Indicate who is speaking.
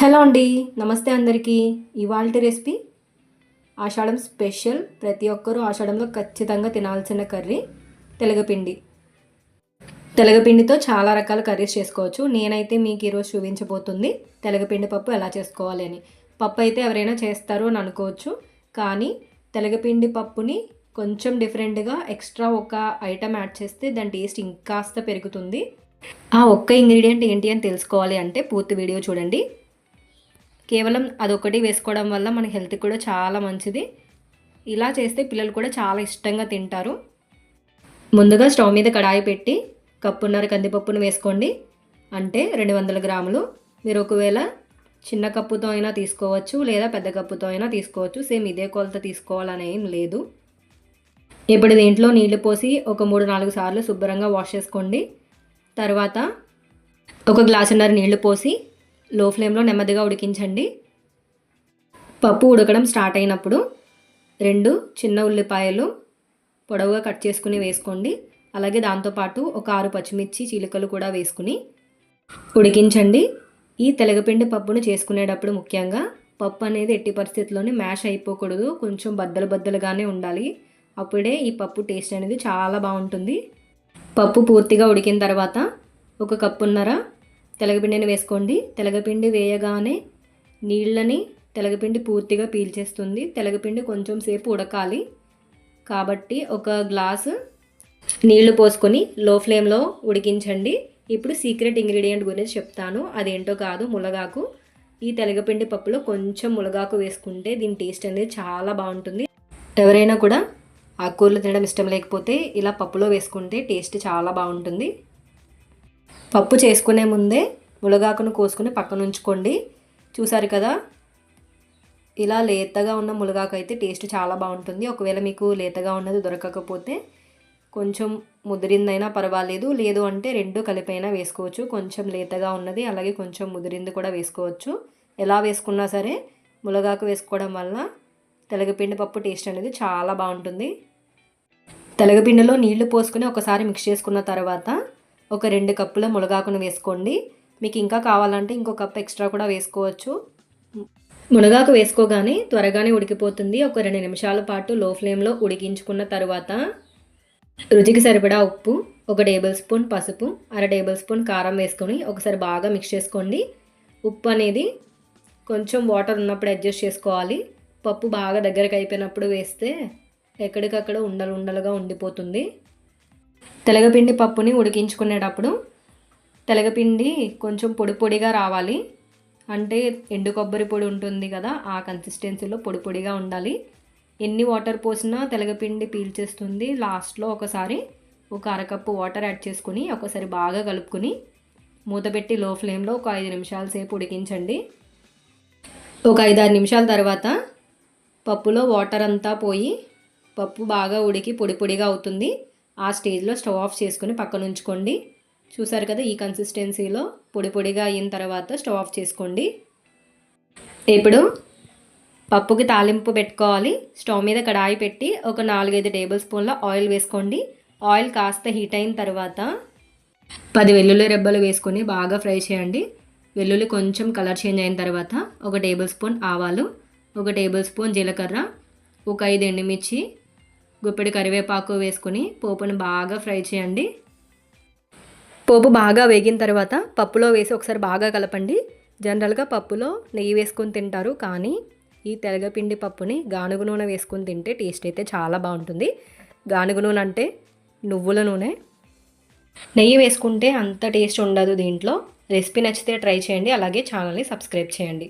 Speaker 1: Hello అండి నమస్తే అందరికీ. ఇవాళ రెసిపీ ఆషాఢం స్పెషల్. ప్రతి ఒక్కరూ ఆషాఢంలో ఖచ్చితంగా తినాల్సిన కర్రీ తెలగపిండి. తెలగపిండితో చాలా రకాల కర్రీస్ చేసుకోవచ్చు. నేనైతే మీకు ఈరోజు చూపించబోతుంది తెలగపిండి పప్పు ఎలా చేసుకోవాలి అని. పప్పు అయితే ఎవరైనా చేస్తారు అని అనుకోవచ్చు కానీ తెలగపిండి పప్పుని కొంచెం డిఫరెంట్గా ఎక్స్ట్రా ఒక ఐటమ్ యాడ్ చేస్తే దాని టేస్ట్ ఇంకాస్త పెరుగుతుంది. ఆ ఒక్క ఇంగ్రీడియంట్ ఏంటి అని తెలుసుకోవాలి అంటే పూర్తి వీడియో చూడండి. కేవలం అదొకటి వేసుకోవడం వల్ల మన హెల్త్ కూడా చాలా మంచిది. ఇలా చేస్తే పిల్లలు కూడా చాలా ఇష్టంగా తింటారు. ముందుగా స్టవ్ మీద కడాయి పెట్టి కప్పున్నర కందిపప్పును వేసుకోండి. అంటే రెండు వందల గ్రాములు. మీరు ఒకవేళ చిన్న కప్పుతో అయినా తీసుకోవచ్చు లేదా పెద్ద కప్పుతో అయినా తీసుకోవచ్చు. సేమ్ ఇదే కొలత తీసుకోవాలని ఏం లేదు. ఇప్పుడు దీంట్లో నీళ్ళు పోసి ఒక మూడు నాలుగు సార్లు శుభ్రంగా వాష్ చేసుకోండి. తర్వాత ఒక గ్లాసున్నర నీళ్ళు పోసి లో ఫ్లేమ్లో నెమ్మదిగా ఉడికించండి. పప్పు ఉడకడం స్టార్ట్ అయినప్పుడు రెండు చిన్న ఉల్లిపాయలు పొడవుగా కట్ చేసుకుని వేసుకోండి. అలాగే దాంతోపాటు ఒక ఆరు పచ్చిమిర్చి చీలికలు కూడా వేసుకుని ఉడికించండి. ఈ తెలగపిండి పప్పును చేసుకునేటప్పుడు ముఖ్యంగా పప్పు అనేది ఎట్టి పరిస్థితుల్లోనే మ్యాష్ అయిపోకూడదు. కొంచెం బద్దలు బద్దలుగానే ఉండాలి. అప్పుడే ఈ పప్పు టేస్ట్ అనేది చాలా బాగుంటుంది. పప్పు పూర్తిగా ఉడికిన తర్వాత ఒక కప్పున్నర తెలగపిండిని వేసుకోండి. తెలగపిండి వేయగానే నీళ్ళని తెలగపిండి పూర్తిగా పీల్చేస్తుంది. తెలగపిండి కొంచెం సేపు ఉడకాలి. కాబట్టి ఒక గ్లాసు నీళ్ళు పోసుకొని లో ఫ్లేమ్లో ఉడికించండి. ఇప్పుడు సీక్రెట్ ఇంగ్రీడియంట్ గురించి చెప్తాను. అదేంటో కాదు ములగాకు. ఈ తెలగపిండి పప్పులో కొంచెం ములగాకు వేసుకుంటే దీని టేస్ట్ అనేది చాలా బాగుంటుంది. ఎవరైనా కూడా ఆకుకూరలు తినడం ఇష్టం లేకపోతే ఇలా పప్పులో వేసుకుంటే టేస్ట్ చాలా బాగుంటుంది. పప్పు చేసుకునే ముందే ములగాకును కోసుకుని పక్కన ఉంచుకోండి. చూసారు కదా? ఇలా లేతగా ఉన్న ములగాకు అయితే టేస్ట్ చాలా బాగుంటుంది. ఒకవేళ మీకు లేతగా ఉన్నది దొరకకపోతే కొంచెం ముదిరిందైనా పర్వాలేదు. లేదు అంటే రెండు కలిపైనా వేసుకోవచ్చు. కొంచెం లేతగా ఉన్నది అలాగే కొంచెం ముదిరింది కూడా వేసుకోవచ్చు. ఎలా వేసుకున్నా సరే ములగాకు వేసుకోవడం వల్ల తెలగపిండి పప్పు టేస్ట్ అనేది చాలా బాగుంటుంది. తెలగపిండిలో నీళ్ళు పోసుకుని ఒకసారి మిక్స్ చేసుకున్న తర్వాత ఒక రెండు కప్పుల మునగాకును వేసుకోండి. మీకు ఇంకా కావాలంటే ఇంకో కప్ ఎక్స్ట్రా కూడా వేసుకోవచ్చు. మునగాకు వేసుకోగానే త్వరగానే ఉడికిపోతుంది. ఒక రెండు నిమిషాల పాటు లో ఫ్లేమ్లో ఉడికించుకున్న తర్వాత రుచికి సరిపడా ఉప్పు ఒక టేబుల్ స్పూన్ పసుపు అర టేబుల్ స్పూన్ కారం వేసుకొని ఒకసారి బాగా మిక్స్ చేసుకోండి. ఉప్పు అనేది కొంచెం వాటర్ ఉన్నప్పుడు అడ్జస్ట్ చేసుకోవాలి. పప్పు బాగా దగ్గరకు అయిపోయినప్పుడు వేస్తే ఎక్కడికక్కడ ఉండలు ఉండలుగా ఉండిపోతుంది. తెలగపిండి పప్పుని ఉడికించుకునేటప్పుడు తెలగపిండి కొంచెం పొడి పొడిగా రావాలి. అంటే ఎండు కొబ్బరి పొడి ఉంటుంది కదా ఆ కన్సిస్టెన్సీలో పొడి పొడిగా ఉండాలి. ఎన్ని వాటర్ పోసినా తెలగపిండి పీల్చేస్తుంది. లాస్ట్లో ఒకసారి ఒక అరకప్పు వాటర్ యాడ్ చేసుకుని ఒకసారి బాగా కలుపుకొని మూతపెట్టి లో ఫ్లేమ్లో ఒక ఐదు నిమిషాల సేపు ఉడికించండి. ఒక ఐదారు నిమిషాల తర్వాత పప్పులో వాటర్ అంతా పోయి పప్పు బాగా ఉడికి పొడి పొడిగా అవుతుంది. ఆ స్టేజ్లో స్టవ్ ఆఫ్ చేసుకుని పక్కన ఉంచుకోండి. చూసారు కదా ఈ కన్సిస్టెన్సీలో పొడి పొడిగా అయిన తర్వాత స్టవ్ ఆఫ్ చేసుకోండి. ఇప్పుడు పప్పుకి తాలింపు పెట్టుకోవాలి. స్టవ్ మీద కడాయి పెట్టి ఒక నాలుగైదు టేబుల్ స్పూన్ల ఆయిల్ వేసుకోండి. ఆయిల్ కాస్త హీట్ అయిన తర్వాత పది వెల్లుల్లి రెబ్బలు వేసుకొని బాగా ఫ్రై చేయండి. వెల్లుల్లి కొంచెం కలర్ చేంజ్ అయిన తర్వాత ఒక టేబుల్ స్పూన్ ఆవాలు ఒక టేబుల్ స్పూన్ జీలకర్ర ఒక ఐదు ఎండుమిర్చి గుప్పెడు కరివేపాకు వేసుకుని పోపును బాగా ఫ్రై చేయండి. పోపు బాగా వేగిన తర్వాత పప్పులో వేసి ఒకసారి బాగా కలపండి. జనరల్గా పప్పులో నెయ్యి వేసుకొని తింటారు కానీ ఈ తెలగపిండి పప్పుని గానుగు నూనె వేసుకొని తింటే టేస్ట్ అయితే చాలా బాగుంటుంది. గానుగు నూనె అంటే నువ్వుల నూనె. నెయ్యి వేసుకుంటే అంత టేస్ట్ ఉండదు దీంట్లో. రెసిపీ నచ్చితే ట్రై చేయండి అలాగే ఛానల్ని సబ్స్క్రైబ్ చేయండి.